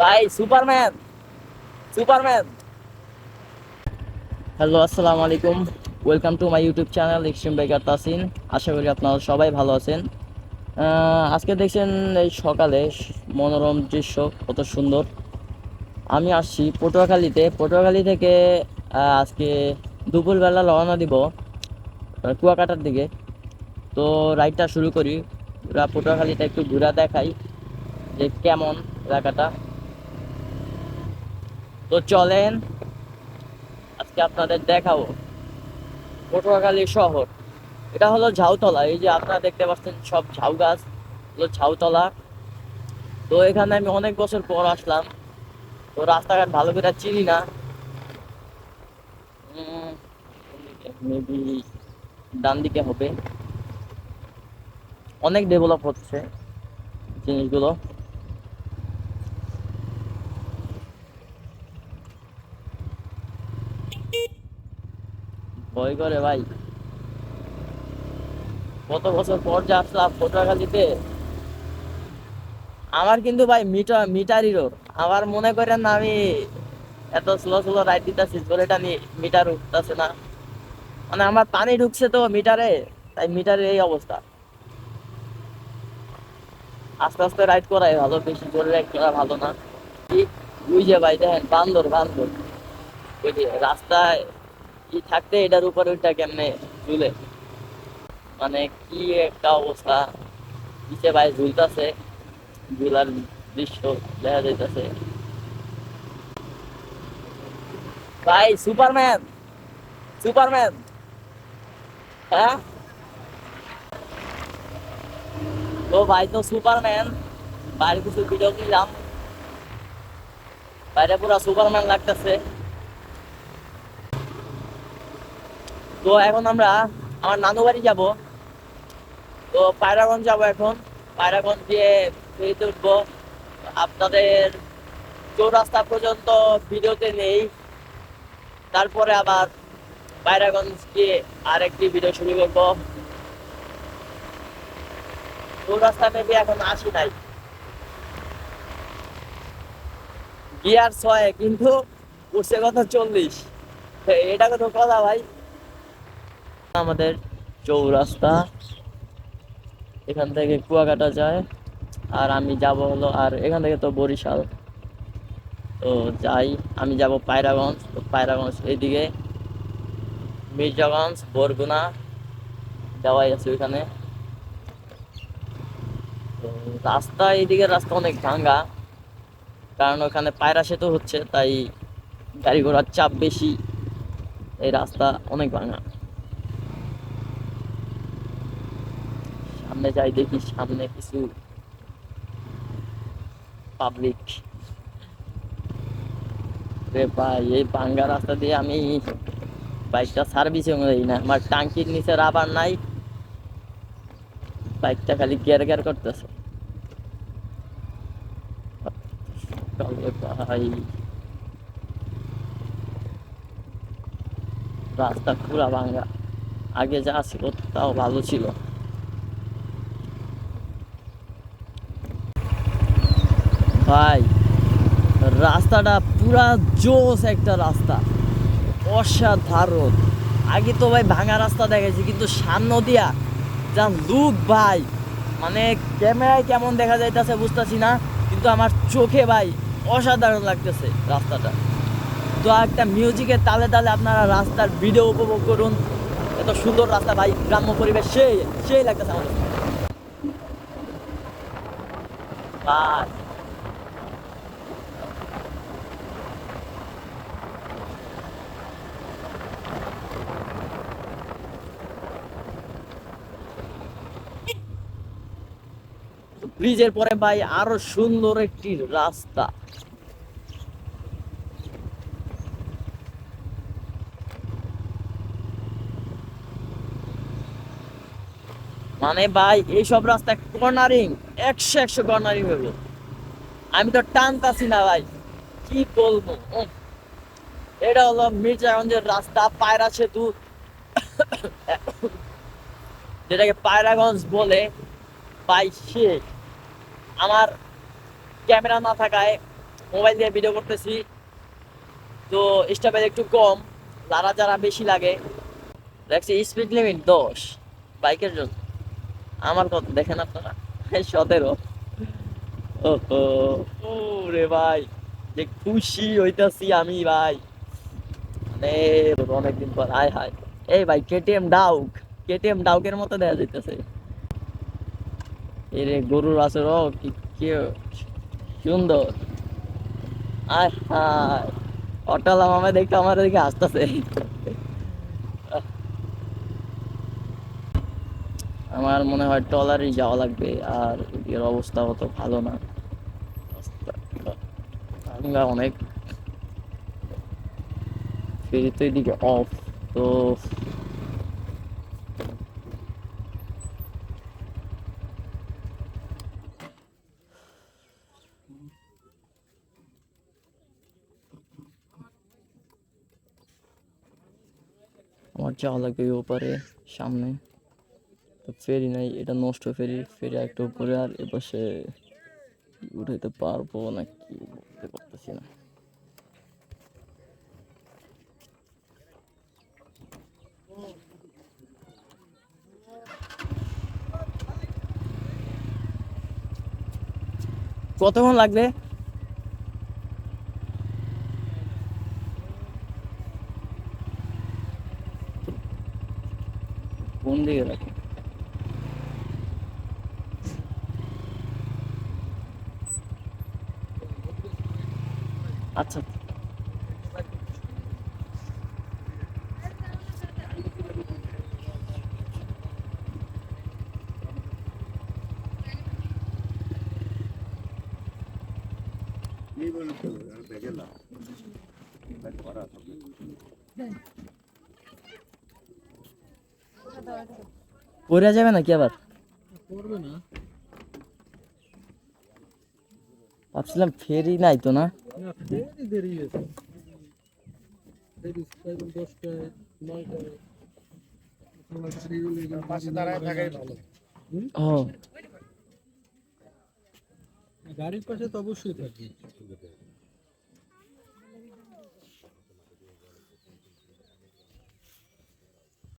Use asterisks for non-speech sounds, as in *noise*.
ভাই, Superman. Superman. Hello, আসসালামু আলাইকুম। Welcome to my YouTube channel extreme biker Tasin আশা করি আপনারা সবাই ভালো আছেন। আজকে দেখছেন এই সকালে মনোরম দৃশ্য, কত সুন্দর। আমি আসছি পটুয়াখালীতে। পটুয়াখালী থেকে আজকে দুপুরবেলা রওনা দিব কুয়াকাটার দিকে। তো রাইডটা শুরু করি। পটুয়াখালীটা একটু ঘুরা দেখাই যে কেমন এলাকাটা। তো চলেন, আজকে আপনাদের দেখাবো পটুয়াখালী শহর। এটা হলো ঝাউতলা, এই যে আপনারা দেখতে পাচ্ছেন সব ঝাউ গাছ হলো ঝাউতলা। তো এখানে আমি অনেক বছর পর আসলাম, তো রাস্তাঘাট ভালো করে চিনি না। মেবি ডান দিকে হবে। অনেক ডেভেলপ হচ্ছে জিনিসগুলো। ভয় করে ভাই। কত বছর পর যে আসলাম পটুয়াখালীতে আমার কিন্তু ভাই মিটার মিটারই রোড আমার মনে করেন আমি এত স্লো স্লো রাইড দিতেছি জোরেটা মিটার উঠতেছে না। মানে আমার পানি ঢুকছে তো মিটারে, তাই মিটারের এই অবস্থা। আস্তে আস্তে রাইড করাই ভালো, বেশি জোরে রাইড করা ভালো না। যে ভাই দেখেন বান্দর বান্দর। রাস্তায় ই থাকতে এটার উপরে ওইটা কেমনে ঝুলে? মানে কি একটা অবস্থা? নিচে ভাই ঝুলতাছে, ঝুলার দৃশ্য দেখা যাইতাছে। ভাই, সুপারম্যান! সুপারম্যান! হ্যাঁ? তো ভাই তো সুপারম্যান। বাইরে কিছু ভিডিও দিলাম বাইরে পুরো সুপারম্যান লাগতেছে। তো এখন আমরা আমার নানু বাড়ি যাব। তো পায়রাগঞ্জ যাব এখন। পায়রাগঞ্জ দিয়ে ফেরিতে উঠবো। আপনাদের চৌরাস্তা পর্যন্ত ভিডিওতে নেই। তারপরে আবার পায়রাগঞ্জ গিয়ে আরেকটি ভিডিও শুরু করব। চৌরাস্তা মেবি এখন আসি নাই। গিয়ার ছয়, কিন্তু উঠছে কত চল্লিশ। এটা কত কথা ভাই। আমাদের চৌরাস্তা। এখান থেকে কুয়াকাটা যায়, আর আমি যাব হলো, আর এখান থেকে তো বরিশাল। তো যাই, আমি যাব পায়রাগঞ্জ। তো পায়রাগঞ্জ এইদিকে মির্জাগঞ্জ, বরগুনা যাওয়াই আছে ওইখানে। তো রাস্তা এইদিকে, রাস্তা অনেক ভাঙ্গা, কারণ ওখানে পায়রা সেতু হচ্ছে, তাই গাড়ি ঘোড়ার চাপ বেশি। এই রাস্তা অনেক ভাঙা সামনে যাই দেখি, সামনে কিছু পাবলিক রে ভাই, এই ভাঙ্গা রাস্তা দিয়ে আমি বাইকটা সার্ভিসিং দিই না। আমার টাঙ্কির নিচে রাবার নাই। বাইকটা খালি গিয়ার গিয়ার করতেছে। ভাই। রাস্তা পুরা ভাঙ্গা আগে যা ছিল তাও ভালো ছিল। ভাই, রাস্তাটা পুরা জোস একটা রাস্তা। অসাধারণ। আগে তো ভাই ভাঙা রাস্তা দেখেছি কিন্তু সামনে দিয়া যা লুক ভাই মানে ক্যামেরায় কেমন দেখা যাইতেছে বুঝতেছি না, কিন্তু আমার চোখে ভাই অসাধারণ লাগতেছে রাস্তাটা। তো একটা মিউজিকের তালে তালে আপনারা রাস্তার ভিডিও উপভোগ করুন। এত সুন্দর রাস্তা ভাই, গ্রাম্য পরিবেশ, সেই সেই লাগতেছে আমাদের। ভাই। ব্রিজের পরে ভাই, আরও সুন্দর একটি রাস্তা। মানে ভাই, এইসব রাস্তা কর্নারিং একশো একশো কর্নারিং হইব। আমি তো টানতাছি না ভাই, কি বলব। এটা হলো মির্জাগঞ্জের রাস্তা, পায়রা সেতু। *coughs* যেটাকে পায়রাগঞ্জ বলে সে আমার ক্যামেরা না থাকায় মোবাইল দিয়ে ভিডিও করতেছি। তো স্টাপের একটু কম লারা যারা বেশি লাগে। দেখছি স্পিড লিমিট দশ, বাইকের জন্য। আমার কত, দেখেন আপনারা? সতেরো। ও রে ভাই, যে খুশি হইতাছি আমি ভাই। মানে অনেকদিন পর আয় হায়। এই ভাই কেটিএম ডাউক কেটিএম ডাউকের মতো দেখা যাইতেছে। এরে গরুর আসর কি কি সুন্দর। হায় অটালা মামা দেখতে আমার দিকে আসতেছে আমার মনে হয় টলারই যাওয়া লাগবে, আর এর অবস্থা অত ভালো না। আমরা অনেক। ফেরি তো এদিকে অফ তো আমার যাওয়া লাগবে ওপারে, সামনে। তো ফেরি নাই, এটা নষ্ট ফেরি ফেরি একটা উপরে, আর এপাশে উঠাইতে পারব না কি বলতে পারতেছি না। কতক্ষণ লাগবে? কোন দিকে রাখি আচ্ছা পড়ে যাবে নাকি আবার? করবে না। ভাবছিলাম ফেরি নাই তো না? না ফেরি দেরি হয়েছে। দেরি দশটায় নয়টায়। পাশে দাঁড়ায় থাকাই ভালো ও। গাড়ির পাশে তো অবশ্যই থাকবে